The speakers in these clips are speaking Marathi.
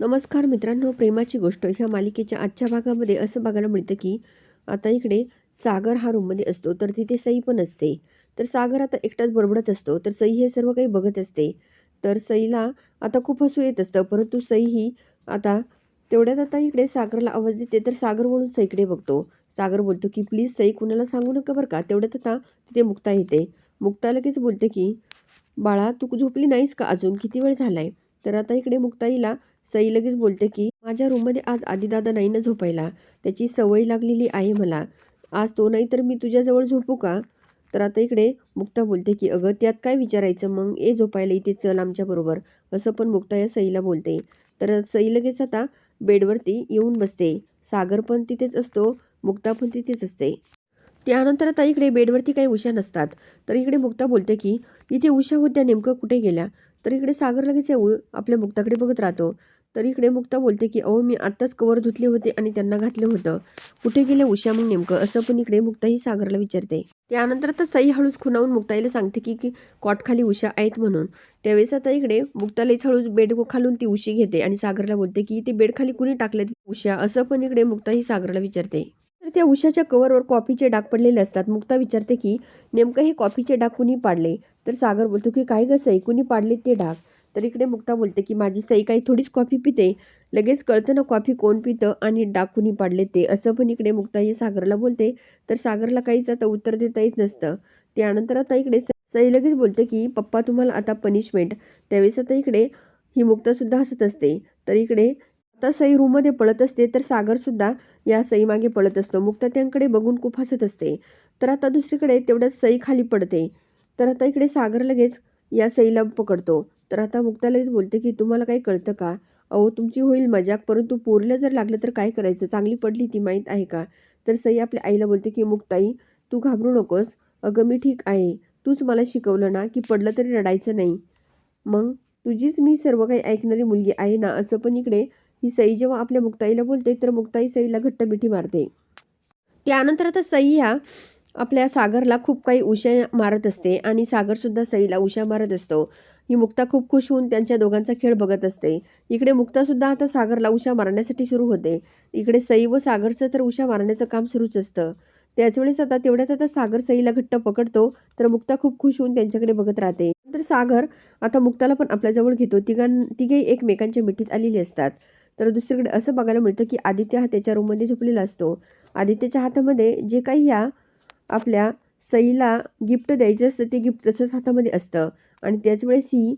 नमस्कार मित्रांनो प्रेमाची गोष्ट ह्या मालिकेच्या आजच्या भागामध्ये असं बघायला मिळतं की आता इकडे सागर हा रूममध्ये असतो तर तिथे सई पण असते. तर सागर आता एकटाच बडबडत असतो तर सई हे सर्व काही बघत असते. तर सईला आता खूप हसू येत असतं परंतु सई ही आता तेवढ्यात आता इकडे सागरला आवाज देते तर सागर म्हणून सईकडे बघतो. सागर बोलतो की प्लीज सई कुणाला सांगू नका बरं का? तेवढ्यात आता तिथे मुक्ता येते. मुक्ता लगेच बोलते की बाळा तू झोपली नाहीस का अजून? किती वेळ झाला आहे तर आता इकडे मुक्ताईला सई लगेच बोलते की माझ्या रूममध्ये आज आदिदादा नाही ना झोपायला. त्याची सवय लागलेली आहे मला. आज तो नाही तर मी तुझ्याजवळ झोपू का? तर आता इकडे मुक्ता बोलते की अगं त्यात काय विचारायचं मग? ए झोपायला इथे चल आमच्याबरोबर असं पण मुक्ता या सईला बोलते. तर सई लगेच आता बेडवरती येऊन बसते. सागर पण तिथेच असतो मुक्ता पण तिथेच असते. त्यानंतर आता इकडे बेडवरती काही उषा नसतात. तर इकडे मुक्ता बोलते की इथे उषा होत्या नेमकं कुठे गेल्या? तर इकडे सागर लगेच येऊ आपल्या मुक्ताकडे बघत राहतो. तर इकडे मुक्ता बोलते की अहो मी आत्ताच कवर धुतले होते आणि त्यांना घातलं होतं. कुठे गेले उषा मग नेमकं? असं पण इकडे मुक्ताही सागरला विचारते. त्यानंतर आता सई हळूच खुणावून मुक्ताईला सांगते की की कॉटखाली उषा आहेत म्हणून. त्यावेळेस आता इकडे मुक्तालाच हळूच बेड खालून ती उशी घेते आणि सागरला बोलते की ते बेडखाली कुणी टाकले उषा? असं पण इकडे मुक्ताही सागरला विचारते. तर त्या उशाच्या कवरवर कॉफीचे डाग पडलेले असतात. मुक्ता विचारते की नेमकं हे कॉफीचे डाग कुणी पाडले? तर सागर बोलतो की काय गं सई कुणी पाडले ते डाग? तर इकडे मुक्ता बोलते की माझी सई काही थोडीच कॉफी पिते. लगेच कळतं ना कॉफी कोण पितं आणि डाग कुणी पाडले ते. असं पण इकडे मुक्ता हे सागरला बोलते. तर सागरला काहीच आता उत्तर देता येत नसतं. त्यानंतर आता इकडे सई लगेच बोलते की पप्पा तुम्हाला आता पनिशमेंट त्यावेळेस आता इकडे ही मुक्तासुद्धा हसत असते. तर इकडे आता सई रूममध्ये पळत असते तर सागरसुद्धा या सईमागे पळत असतो. मुक्ता त्यांकडे बघून खूप हसत असते. तर आता दुसरीकडे तेवढ्यात सई खाली पडते. तर आता इकडे सागर लगेच या सईला पकडतो. तर आता मुक्तालाच बोलते की तुम्हाला काही कळतं का? अहो तुमची होईल मजाक परंतु पोरलं जर लागलं तर काय करायचं? चांगली पडली ती माहीत आहे का? तर सई आपल्या आईला बोलते की मुक्ताई तू घाबरू नकोस. अगं मी ठीक आहे. तूच मला शिकवलं ना की पडलं तरी रडायचं नाही. मग तुझीच मी सर्व काही ऐकणारी मुलगी आहे ना असं पण इकडे ही सई जेव्हा आपल्या मुक्ताईला बोलते तर मुक्ताई सईला घट्ट मिठी मारते. त्यानंतर आता सई ह्या आपल्या सागरला खूप काही उशा मारत असते आणि सागरसुद्धा सईला उशा मारत असतो. ही मुक्ता खूप खुश होऊन त्यांच्या दोघांचा खेळ बघत असते. इकडे मुक्तासुद्धा आता सागरला उशा मारण्यासाठी सुरू होते. इकडे सई व सागरचं तर उशा मारण्याचं काम सुरूच असतं. त्याचवेळेस आता तेवढ्यात आता सागर सईला घट्ट पकडतो तर मुक्ता खूप खुश होऊन त्यांच्याकडे बघत राहते. तर सागर आता मुक्ताला पण आपल्याजवळ घेतो. तिघां तिघेही एकमेकांच्या मिठीत आलेली असतात. तर दुसरीकडे असं बघायला मिळतं की आदित्य हा त्याच्या रूममध्ये झोपलेला असतो. आदित्यच्या हातामध्ये जे काही ह्या आपल्या सईला गिफ्ट द्यायचं असतं ते गिफ्ट तसंच हातामध्ये असतं. आणि त्याच वेळेस ही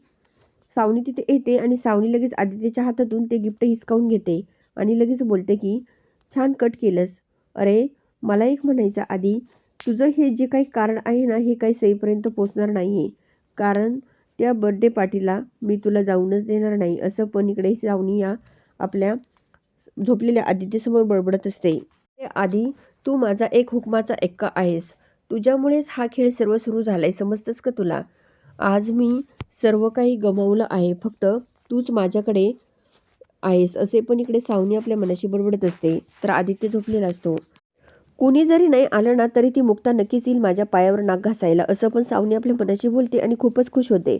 सावनी तिथे येते आणि सावनी लगेच आदित्यच्या हातातून ते गिफ्ट हिसकावून घेते आणि लगेच बोलते की छान कट केलंस. अरे मला एक म्हणायचं आधी तुझं हे जे काही कारण आहे ना हे काही सईपर्यंत पोचणार नाही आहे कारण त्या बड्डे पार्टीला मी तुला जाऊनच देणार नाही. असं पण इकडे सावनी या आपल्या झोपलेल्या आदित्यसमोर बडबडत असते. आधी तू माझा एक हुकमाचा एक्का आहेस. तुझ्यामुळेच हा खेळ सर्व सुरू झाला आहे समजतंस का तुला? आज मी सर्व काही गमावलं आहे फक्त तूच माझ्याकडे आहेस असे पण इकडे सावनी आपल्या मनाशी बडबडत असते तर आदित्य झोपलेला असतो. कोणी जरी नाही आलं ना तरी ती मुक्ता नक्कीच येईल माझ्या पायावर नाक घासायला असं पण सावनी आपल्या मनाशी बोलते आणि खूपच खुश होते.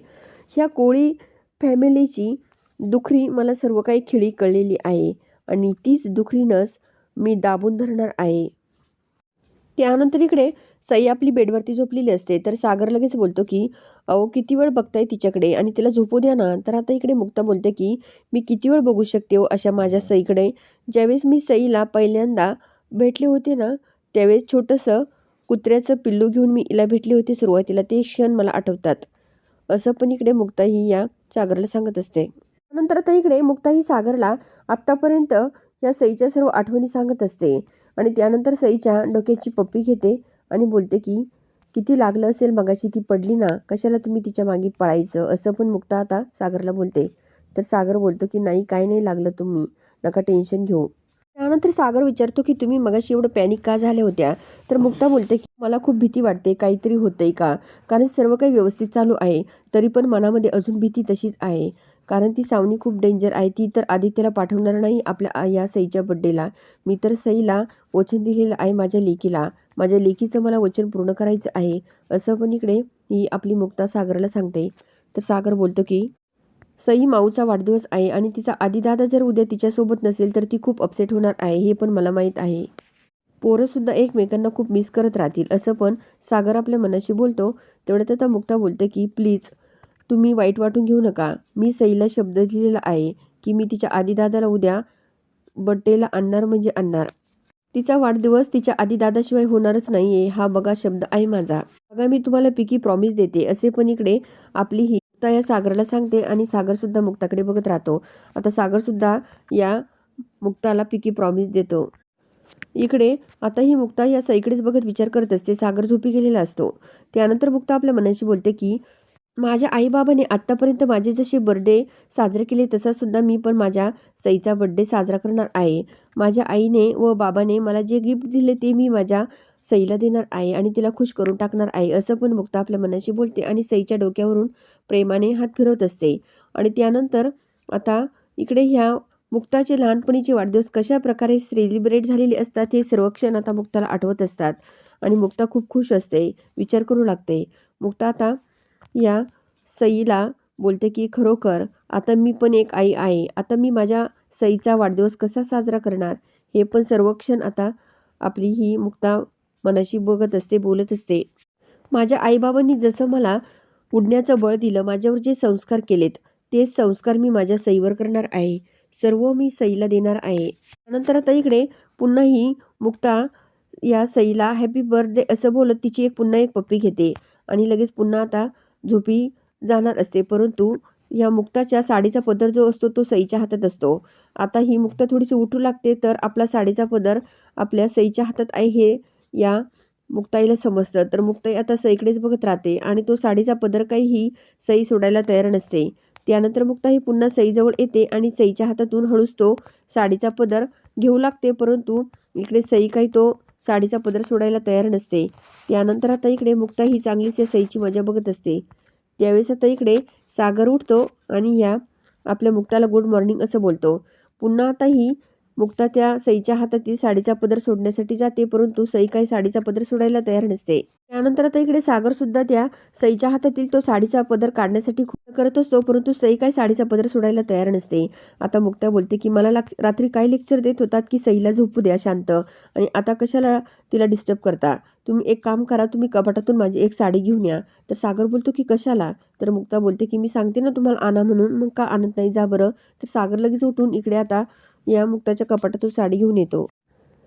ह्या कोळी फॅमिलीची दुखरी मला सर्व काही खिळी कळलेली आहे आणि तीच दुखरीनंच मी दाबून धरणार आहे. त्यानंतर इकडे सई आपली बेडवरती झोपलेली असते. तर सागर लगेच बोलतो की अहो किती वेळ बघताय तिच्याकडे आणि तिला झोपू द्या ना. तर आता इकडे मुक्ता बोलते की मी किती वेळ बघू शकते हो अशा माझ्या सईकडे? ज्यावेळेस मी सईला पहिल्यांदा भेटले होते ना त्यावेळेस छोटंसं कुत्र्याचं पिल्लू घेऊन मी हिला भेटले होते सुरुवातीला. ते क्षण मला आठवतात. असं पण इकडे मुक्ता ही या सागरला सांगत असते. नंतर आता इकडे मुक्ता ही सागरला आत्तापर्यंत या सईच्या सर्व आठवणी सांगत असते. आणि त्यानंतर सईच्या डोक्याची पप्पी घेते आणि बोलते की किती लागलं असेल मगाशी ती पडली ना कशाला तुम्ही तिच्यामागे पळायचं? असं पण मुक्ता आता सागरला बोलते. तर सागर बोलतो की नाही काय नाही लागलं तुम्ही. नका टेन्शन घेऊ. त्यानंतर सागर विचारतो की तुम्ही मगाशी एवढं पॅनिक का झाल्या होत्या? तर मुक्ता बोलते की मला खूप भीती वाटते. काहीतरी होतंय का? कारण सर्व काही व्यवस्थित चालू आहे. तरी पण मनामध्ये अजून भीती तशीच आहे. कारण ती सावनी खूप डेंजर आहे. ती तर आदित्यला पाठवणार नाही आपल्या या सईच्या बड्डेला मी तर सईला वचन दिलेलं आहे माझ्या लेकीला. माझ्या लेकीचं मला वचन पूर्ण करायचं आहे. असं पण इकडे ही आपली मुक्ता सागरला सांगते. तर सागर बोलतो की सई माऊचा वाढदिवस आहे आणि तिचा आदिदादा जर उद्या तिच्यासोबत नसेल तर ती खूप अपसेट होणार आहे हे पण मला माहीत आहे. पोरंसुद्धा एकमेकांना खूप मिस करत राहतील. असं पण सागर आपल्या मनाशी बोलतो. तेवढ्यात आता मुक्ता बोलते की प्लीज तुम्ही वाईट वाटून घेऊ नका. मी सईला शब्द दिलेला आहे की मी तिच्या आदिदादाला उद्या बड्डेला आणणार म्हणजे आणणार. तिचा वाढदिवस तिच्या आदिदादाशिवाय होणारच नाही आहे हा बघा शब्द आहे माझा. बघा मी तुम्हाला पिकी प्रॉमिस देते. असे पण इकडे आपली ही मुक्ता या सागरला सांगते आणि सागरसुद्धा मुक्ताकडे बघत राहतो. आता सागरसुद्धा या मुक्ताला पिकी प्रॉमिस देतो. इकडे आता ही मुक्ता या सईकडेच बघत विचार करत असते. सागर झोपी गेलेला असतो. त्यानंतर मुक्ता आपल्या मनाशी बोलते की माझ्या आईबाबाने आत्तापर्यंत माझे जसे बर्थडे साजरे केले तसासुद्धा मी पण माझ्या सईचा बर्थडे साजरा करणार आहे. माझ्या आईने व बाबाने मला जे गिफ्ट दिले ते मी माझ्या सईला देणार आहे आणि तिला खुश करून टाकणार आहे असं पण मुक्ता आपल्या मनाशी बोलते आणि सईच्या डोक्यावरून प्रेमाने हात फिरवत असते. आणि त्यानंतर आता इकडे ह्या मुक्ताचे लहानपणीचे वाढदिवस कशा प्रकारे सेलिब्रेट झालेले असतात हे सर्व क्षण आता मुक्ताला आठवत असतात. आणि मुक्ता खूप खुश असते विचार करू लागते. मुक्ता आता या सईला बोलते की खरोखर आता मी पण एक आई आहे. आता मी माझ्या सईचा वाढदिवस कसा साजरा करणार हे पण सर्व क्षण आता आपली ही मुक्ता मनाशी बघत असते बोलत असते. माझ्या आईबाबांनी जसं मला उडण्याचं बळ दिलं माझ्यावर जे संस्कार केलेत तेच संस्कार मी माझ्या सईवर करणार आहे. सर्व मी सईला देणार आहे. त्यानंतर आता इकडे पुन्हा ही मुक्ता या सईला हॅपी बर्थडे असं बोलत तिची एक पुन्हा एक पप्पी घेते. आणि लगेच पुन्हा आता झोपी जाणार असते. परंतु या मुक्ताच्या साडीचा पदर जो असतो तो सईच्या हातात असतो. आता ही मुक्ता थोडीशी उठू लागते तर आपला साडीचा पदर आपल्या सईच्या हातात आहे हे या मुक्ताईला समजतं. तर मुक्ताई आता सईकडेच बघत राहते आणि तो साडीचा पदर काही ही सई सोडायला तयार नसते. त्यानंतर मुक्ताई पुन्हा सईजवळ येते आणि सईच्या हातातून हळूच तो साडीचा पदर घेऊ लागते. परंतु इकडे सई काही तो साडीचा पदर सोडायला तयार नसते. त्यानंतर आता इकडे मुक्ता ही चांगलीच या सईची मजा बघत असते. त्यावेळेस आता इकडे सागर उठतो आणि ह्या आपल्या मुक्ताला गुड मॉर्निंग असं बोलतो. पुन्हा आता ही मुक्ता त्या सईच्या हातातील साडीचा पदर सोडण्यासाठी जाते परंतु सई काही साडीचा पदर सोडायला तयार नसते. त्यानंतर आता इकडे सागर सुद्धा त्या सईच्या हातातील तो साडीचा पदर काढण्यासाठी खूप करत असतो परंतु सई काही साडीचा पदर सोडायला तयार नसते. आता मुक्ता बोलते की मला रात्री काय लेक्चर देत होतात की सईला झोपू द्या शांत. आणि आता कशाला तिला डिस्टर्ब करता? तुम्ही एक काम करा तुम्ही कपाटातून माझी एक साडी घेऊन या. तर सागर बोलतो की कशाला? तर मुक्ता बोलते की मी सांगते ना तुम्हाला आणा म्हणून मग का आणत नाही? जा बरं. तर सागर लगेच उठून इकडे आता या मुक्ताच्या कपाटातून साडी घेऊन येतो.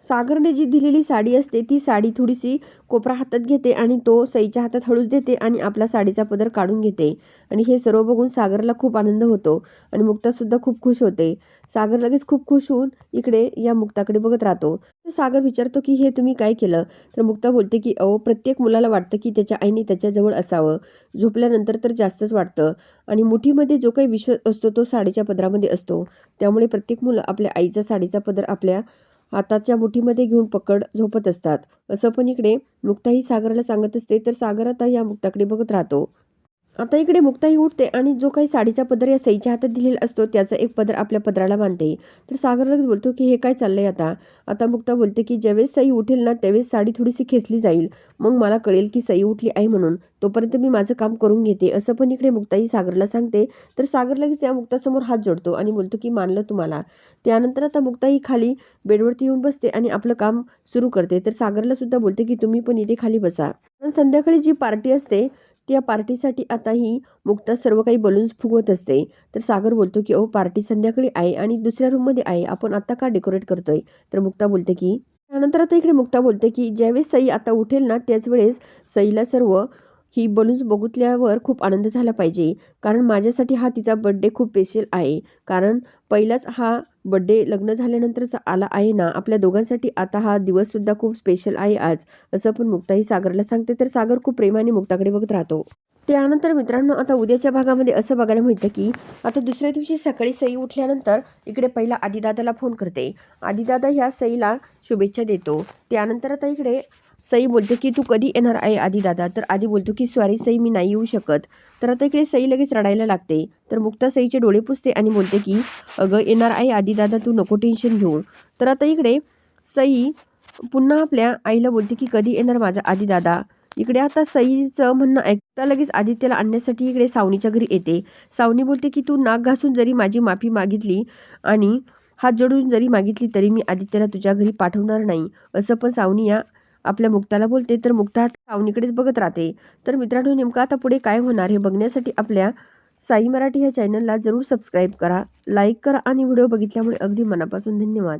सागरने जी दिलेली साडी असते ती साडी थोडीशी कोपरा हातात घेते आणि तो सईच्या हातात हळूच देते आणि आपला साडीचा पदर काढून घेते. आणि हे सर्व बघून सागरला खूप आनंद होतो आणि मुक्तासुद्धा खूप खुश होते. सागर लगेच खूप खुश होऊन इकडे या मुक्ताकडे बघत राहतो. सागर विचारतो की हे तुम्ही काय केलं? तर मुक्ता बोलते की अहो प्रत्येक मुलाला वाटतं की त्याच्या आईने त्याच्याजवळ असावं. झोपल्यानंतर तर जास्तच वाटतं. आणि मुठीमध्ये जो काही विश्वास असतो तो साडीच्या पदरामध्ये असतो. त्यामुळे प्रत्येक मुलं आपल्या आईचा साडीचा पदर आपल्या हाताच्या मुठीमध्ये घेऊन पकड झोपत असतात. असं पण इकडे मुक्ताही सागरला सांगत असते तर सागर आता या मुक्ताकडे बघत राहतो. आता इकडे मुक्ताई उठते आणि जो काही साडीचा पदर या सईच्या हातात दिलेला असतो त्याचा एक पदर आपल्या पदराला बांधते तर सागरलाच बोलतो की हे काय चाललंय आता? आता मुक्ता बोलते की ज्यावेळेस सई उठेल ना त्यावेळेस साडी थोडीशी खेचली जाईल. मग मला कळेल की सई उठली आहे म्हणून. तोपर्यंत मी माझं काम करून घेते. असं पण इकडे मुक्ताई सागरला सांगते. तर सागर लगेच या मुक्तासमोर हात जोडतो आणि बोलतो की मानलं तुम्हाला. त्यानंतर आता मुक्ताई खाली बेडवरती येऊन बसते आणि आपलं काम सुरू करते. तर सागरला सुद्धा बोलते की तुम्ही पण इथे खाली बसा. पण संध्याकाळी जी पार्टी असते त्या पार्टीसाठी आता ही मुक्ता सर्व काही बलून्स फुगवत असते. तर सागर बोलतो की अहो पार्टी संध्याकाळी आहे आणि दुसऱ्या रूममध्ये आहे. आपण आता का डेकोरेट करतोय? तर मुक्ता बोलते की त्यानंतर आता इकडे मुक्ता बोलते की ज्यावेळेस सई आता उठेल ना त्याच वेळेस सईला सर्व ही बलून्स बघितल्यावर खूप आनंद झाला पाहिजे. कारण माझ्यासाठी हा तिचा बड्डे खूप स्पेशल आहे. कारण पहिलाच हा बड्डे लग्न झाल्यानंतरचा आला आहे ना. आपल्या दोघांसाठी आता हा दिवससुद्धा खूप स्पेशल आहे आज. असं पण मुक्ताही सागरला सांगते. तर सागर खूप प्रेमाने मुक्ताकडे बघत राहतो. त्यानंतर मित्रांनो आता उद्याच्या भागामध्ये असं बघायला मिळतं की आता दुसऱ्या दिवशी सकाळी सई उठल्यानंतर इकडे पहिला आदिदादाला फोन करते. आदिदादा ह्या सईला शुभेच्छा देतो. त्यानंतर आता इकडे सई बोलते की तू कधी येणार आहे आधी दादा? तर आधी बोलतो की सॉरी सई मी नाही येऊ शकत. तर आता इकडे सई लगेच रडायला लागते. तर मुक्ता सईचे डोळे पुसते आणि बोलते की अगं येणार आहे आधी दादा तू नको टेन्शन घेऊ. तर आता इकडे सई पुन्हा आपल्या आईला बोलते की कधी येणार माझा आधी दादा? इकडे आता सईचं म्हणणं ऐकता लगेच आदित्यला आणण्यासाठी इकडे सावनीच्या घरी येते. सावनी बोलते की तू नाक घासून जरी माझी माफी मागितली आणि हात जोडून जरी मागितली तरी मी आदित्यला तुझ्या घरी पाठवणार नाही. असं पण सावनी या आपल्या मुक्ताला बोलते तर मुक्ता सावनीकडेच बघत राहते. तर मित्रांनो नेमकं आता पुढे काय होणार हे बघण्यासाठी आपल्या साई मराठी ह्या चॅनलला जरूर सबस्क्राईब करा लाईक करा आणि व्हिडिओ बघितल्यामुळे अगदी मनापासून धन्यवाद.